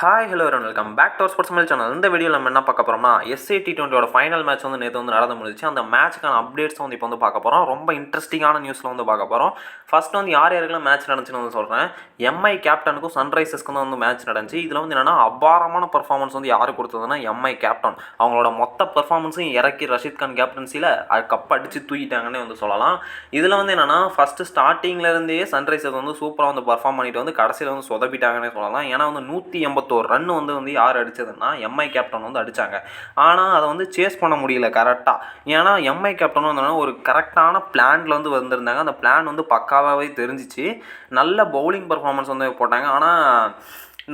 Hi hello welcome back to sports Mel channel இந்த video நம்ம என்ன பார்க்க போகிறோம்னா எஸ்ஏ டி டுவெண்ட்டியோட ஃபைனல் மேட்ச் வந்து நேற்று வந்து நடந்து முடிச்சு அந்த மேட்ச்சுக்கான அப்டேட்ஸ் வந்து இப்போ வந்து பார்க்க போகிறோம் ரொம்ப இன்ட்ரெஸ்டிங்கான நியூஸில் வந்து பார்க்க போகிறோம் ஃபஸ்ட் வந்து யார் யாருக்கெல்லாம் மேட்ச் நடந்துச்சுன்னு வந்து சொல்கிறேன் எம்ஐ கேப்டனுக்கும் சன்ரைசர்ஸ்க்கும் தான் வந்து மேட்ச் நடந்துச்சு. இதில் வந்து என்னென்னா அபாரமான பர்ஃபார்மன்ஸ் வந்து யார் கொடுத்ததுன்னா எம்ஐ கேப்டன் அவங்களோட மொத்த பர்ஃபார்மன்ஸையும் இறக்கி ரஷீத் கான் கேப்டன்சியில் அது கப் அடித்து தூக்கிட்டாங்கன்னே வந்து சொல்லலாம். இதில் வந்து என்னென்னா ஃபஸ்ட்டு ஸ்டார்டிங்லேருந்தே சன்ரைசர்ஸ் வந்து சூப்பராக வந்து பர்ஃபார்ம் பண்ணிட்டு வந்து கடைசியில் வந்து சொதப்பிட்டாங்கன்னே சொல்லலாம். ஏன்னா வந்து நூற்றி எண்பத்தி எண்பத்தோரு ரன் வந்து வந்து யார் அடித்ததுன்னா எம்ஐ கேப்டன் வந்து அடித்தாங்க ஆனால் அதை வந்து சேஸ் பண்ண முடியல கரெக்டாக ஏன்னா எம்ஐ கேப்டன் வந்து ஒரு கரெக்டான பிளானில் வந்து வந்திருந்தாங்க. அந்த பிளான் வந்து பக்காவாகவே தெரிஞ்சிச்சு. நல்ல பவுலிங் பர்ஃபார்மன்ஸ் வந்து போட்டாங்க. ஆனால்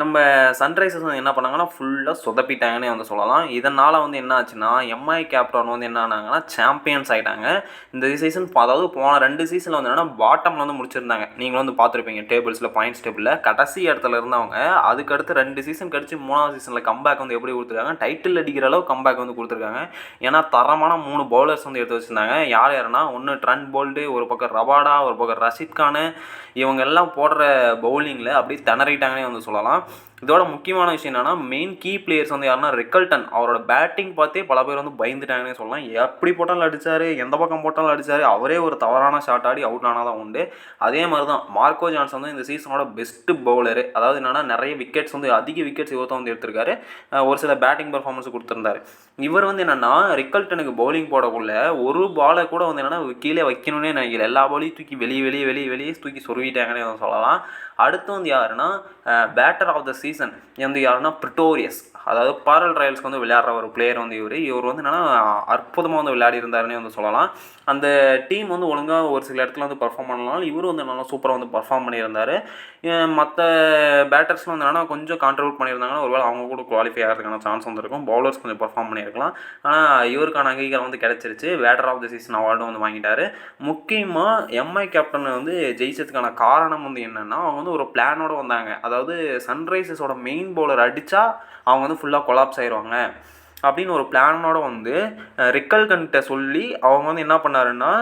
நம்ம சன்ரைசர்ஸ் வந்து என்ன பண்ணாங்கன்னா ஃபுல்லாக சொதப்பிட்டாங்கன்னே வந்து சொல்லலாம். இதனால் வந்து என்ன ஆச்சுன்னா எம்ஐ கேப்டன் வந்து என்ன ஆனாங்கன்னா சாம்பியன்ஸ் ஆகிட்டாங்க இந்த சீசன் அதாவது போன ரெண்டு சீசனில் வந்து என்னென்னா பாட்டமில் வந்து முடிச்சிருந்தாங்க. நீங்கள் வந்து பார்த்துருப்பீங்க டேபிள்ஸில் பாயிண்ட்ஸ் டேபிளில் கடைசி இடத்துல இருந்தவங்க அதுக்கடுத்து ரெண்டு சீசன் கழிச்சு மூணாவது சீசனில் கம்பேக் வந்து எப்படி கொடுத்துருக்காங்க டைட்டில் அடிக்கிற அளவு கம்பேக் வந்து கொடுத்துருக்காங்க. ஏன்னா தரமான மூணு பவுலர்ஸ் வந்து எடுத்து வச்சுருந்தாங்க. யார் யாருன்னா ஒன்று ட்ரண்ட் போல்டு ஒரு பக்கம் ரபாடா ஒரு பக்கம் ரஷித் கானு இவங்க எல்லாம் போடுற பவுலிங்கில் அப்படியே திணறிட்டாங்கன்னே வந்து சொல்லலாம். இதோட முக்கியமான விஷயம் என்னன்னா மெயின் கீ பிளேயர்ஸ் வந்து யாருன்னா ரிக்கல்டன் அவரோட பேட்டிங் பார்த்தே பல பேர் வந்து பயந்துட்டாங்கன்னு சொல்லலாம். எப்படி போட்டாலும் அடிச்சார் எந்த பக்கம் போட்டாலும் அடிச்சார் அவரே ஒரு தவறான ஷாட் ஆடி அவுட் ஆனால் தான் உண்டு. அதே மாதிரி தான் மார்க்கோ ஜான்ஸ் வந்து இந்த சீசனோட பெஸ்ட் பவுலரு அதாவது என்னென்னா நிறைய விக்கெட்ஸ் வந்து அதிக விக்கெட்ஸ் இவர்த்த வந்து எடுத்திருக்காரு. ஒரு சில பேட்டிங் பர்ஃபார்மன்ஸ் கொடுத்துருந்தாரு. இவர் வந்து என்னென்னா ரிக்கல்டனுக்கு பவுலிங் போடக்குள்ள ஒரு பாலை கூட வந்து என்னென்னா கீழே வைக்கணும்னே நினைக்கல. எல்லா பாலையும் தூக்கி வெளியே வெளியே வெளியே வெளியே தூக்கி சொருவிட்டாங்கன்னு சொல்லலாம். அடுத்து வந்து யாருன்னா பேட்டர் ஆஃப் த சீசன் வந்து யாருன்னா ப்ரிட்டோரியஸ் அதாவது பாரல் ராயல்ஸ்க்கு வந்து விளையாடுற ஒரு பிளேயர் வந்து இவர். இவர் வந்து என்னன்னா அற்புதமாக வந்து விளையாடி இருந்தாருன்னே வந்து சொல்லலாம். அந்த டீம் வந்து ஒழுங்காக ஒரு சில இடத்துல வந்து பர்ஃபார்ம் பண்ணலாம். இவரும் வந்து நல்லா சூப்பராக வந்து பர்ஃபார்ம் பண்ணியிருந்தார். மற்ற பேட்டர்ஸ்லாம் வந்து என்னன்னா கொஞ்சம் கான்ட்ரிபியூட் பண்ணியிருந்தாங்கன்னா ஒருவேளை அவங்க கூட குவாலிஃபை ஆகிறதுக்கான சான்ஸ் வந்துருக்கும். பவுலர்ஸ் கொஞ்சம் பர்ஃபார்ம் பண்ணியிருக்கலாம். ஆனால் இவருக்கான அங்கீகாரம் வந்து கிடச்சிருச்சு. பேட்டர் ஆஃப் த சீசன் அவார்டும் வந்து வாங்கிட்டாரு. முக்கியமாக எம்ஐ கேப்டன் வந்து ஜெயிச்சதுக்கான காரணம் வந்து என்னென்னா அவங்க வந்து ஒரு பிளானோடு வந்தாங்க. அதாவது சன்ரைசஸோட மெயின் பவுலர் அடித்தா அவங்க வந்து ஃபுல்லாக கொலாப்ஸ் ஆயிடுவாங்க அப்படின்னு ஒரு பிளானோட வந்து ரிக்கல்கன்ட்ட சொல்லி அவங்க வந்து என்ன பண்ணாருன்னா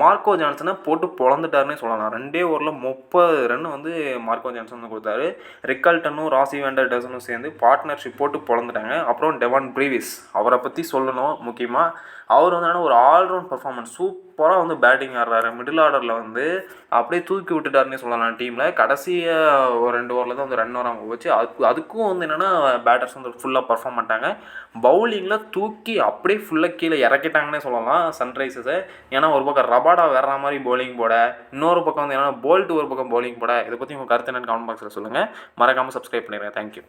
மார்க்கோ ஜான்சனை போட்டு பொழந்துட்டாருன்னே சொல்லலாம். ரெண்டே ஓவரில் முப்பது ரன் வந்து மார்க்கோ ஜான்சன் வந்து கொடுத்தாரு. ரிக்கல்டனும் ராசி வேண்டர்டர்ஸனும் சேர்ந்து பார்ட்னர்ஷிப் போட்டு பொழந்துட்டாங்க. அப்புறம் டெவான் ப்ரீவிஸ் அவரை பற்றி சொல்லணும் முக்கியமாக அவர் வந்து ஒரு ஆல்ரவுண்ட் பர்ஃபார்மன்ஸ் சூப்பராக வந்து பேட்டிங் ஆடுறாரு. மிடில் ஆர்டரில் வந்து அப்படியே தூக்கி விட்டுட்டாருன்னே சொல்லலாம் டீமில் கடைசியாக ஒரு ரெண்டு ஓவரில் தான் வந்து ரன் வராமல் போச்சு. அதுக்கு அதுக்கும் வந்து என்னென்னா பேட்டர்ஸ் வந்து ஃபுல்லாக பர்ஃபார்ம் பண்ணிட்டாங்க. பவுலிங்கில் தூக்கி அப்படியே ஃபுல்லாக கீழே இறக்கிட்டாங்கன்னே சொல்லலாம் சன்ரைசஸை ஏன்னா ஒரு பக்கம் ரபாடா வேற மாதிரி bowling போட இன்னொரு பக்கம் வந்து என்னன்னா போல்ட் ஒரு பக்கம் bowling போட. இதை பற்றி உங்கள் கருத்து என்னென்னு கமெண்ட் பாக்ஸில் சொல்லுங்கள் மறக்காமல் சப்ஸ்கிரைப் பண்ணிடுங்க. தேங்க்யூ